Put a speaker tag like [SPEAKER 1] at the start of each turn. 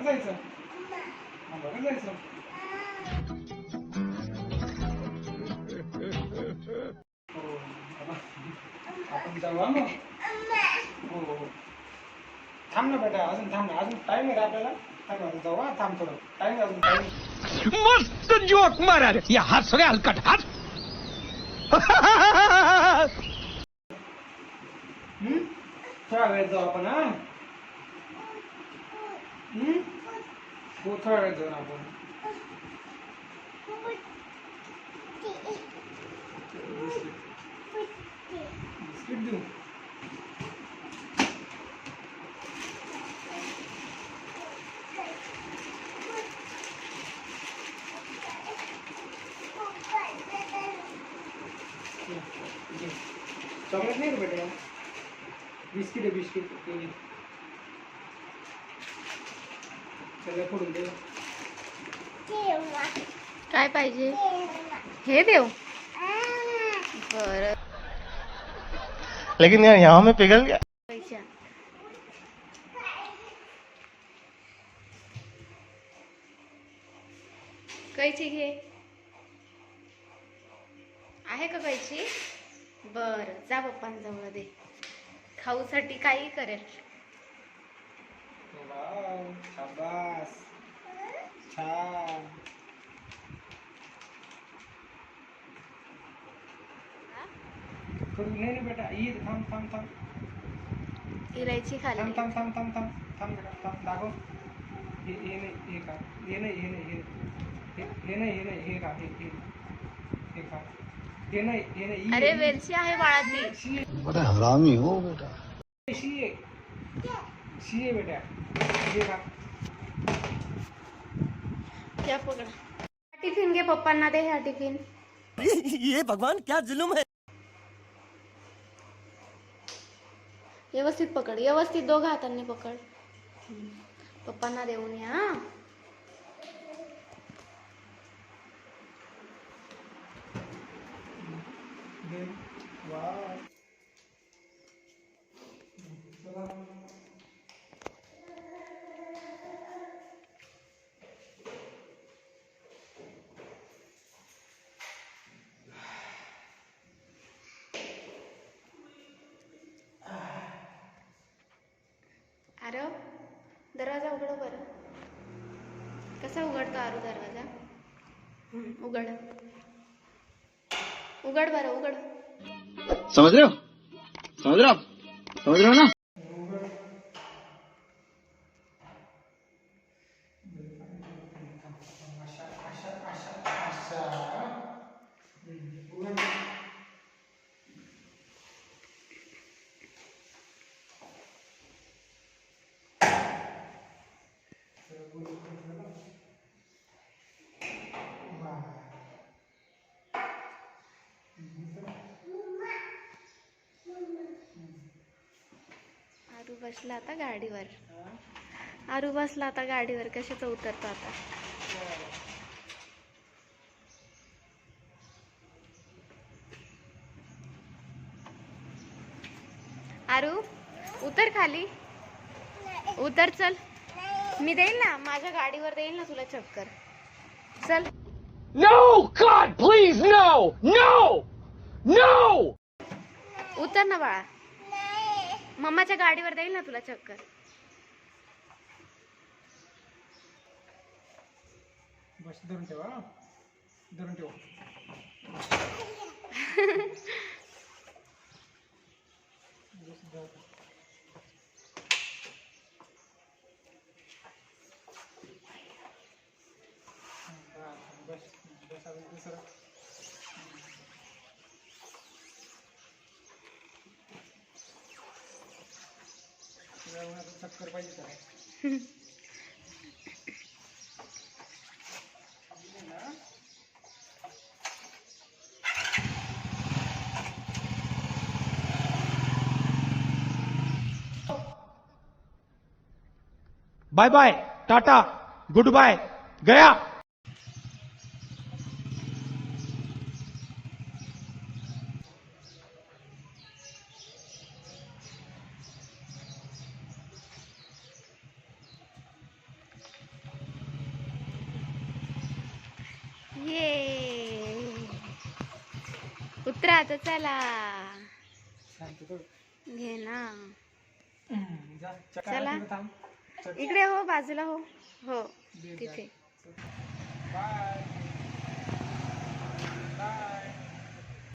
[SPEAKER 1] बघत जायचं. बघत जायचं. हो, आता आपण जाऊ हा मग. हो. थांब ना बेटा अजून थांब ना. अजून टाइम आहे आपल्याला? थांब अजून जाऊ हा थांब थोडं. टाइम आहे अजून टाइम
[SPEAKER 2] मस्त जोक मारा रे. या हस रे हलकट हस?
[SPEAKER 1] थोडा वेळ जाऊ आपण हा. हो थोडा वेळ आपण. बिस्किट देऊ. चॉकलेट नाही का बेटा? बिस्किट आहे बिस्किट ते घे. सगळं फोडून दे
[SPEAKER 3] काय पाहिजे? हे देव बर.
[SPEAKER 2] लेकिन यार यहाँ में पिघल गया।
[SPEAKER 3] पैसा. कैची घे. आहे का कैची? बर जा पप्पांजवळ दे. खाऊसाठी काही करेल.
[SPEAKER 1] शाबास छान करू नाही नाही बेटा ये थांब थांब थांब
[SPEAKER 3] इलायची
[SPEAKER 1] थांब
[SPEAKER 3] खाल्ली
[SPEAKER 1] थांब थांब थांब थांब थांब बेटा थांब दाखव हे हे नाही हे का? हे नाही हे नाही हे हे नाही हे नाही हे का? हे हे. हे का? हे नाही हे नाही
[SPEAKER 3] अरे
[SPEAKER 1] आहे, ही.
[SPEAKER 3] वेलची आहे बाळा ती
[SPEAKER 1] शी आहे,
[SPEAKER 2] बड़ा हरामी हो बेटा.
[SPEAKER 1] शी आहे. शी आहे बेटा.
[SPEAKER 3] क्या पकड. टिफिन घे पप्पांना दे ह्या टिफिन.
[SPEAKER 2] ये भगवान क्या जुलुम है?
[SPEAKER 3] व्यवस्थित पकड व्यवस्थित दोघं हातांनी पकड. पप्पांना देऊन या हा.
[SPEAKER 1] दे वाव चला
[SPEAKER 3] आरव दरवाजा उघड बरं. कसा उघडतो आरू दरवाजा? उघड. उघड बरं उघड.
[SPEAKER 2] समझ रहे हो रहे हो रहे हो ना?
[SPEAKER 3] बसला आता गाडीवर. आरू बसला आता गाडीवर कशाचं उतरतो आता? आरू उतर खाली. उतर चल. मी देईल ना माझ्या गाडीवर देईल ना तुला चक्कर. चल.
[SPEAKER 2] No, God, please, no, no, no.
[SPEAKER 3] उतर ना बाळा. मम्माच्या गाडीवर देईल ना तुला चक्कर?
[SPEAKER 1] बस धरून ठेवा धरून ठेवा. बस बस अजून दुसरं. चक्कर पाहिजे का
[SPEAKER 2] bye bye tata goodbye गया.
[SPEAKER 3] ये. उतरा आता चला. घे ना. चला. इकडे हो बाजूला हो. हो तिथे.
[SPEAKER 1] बाय. बाय.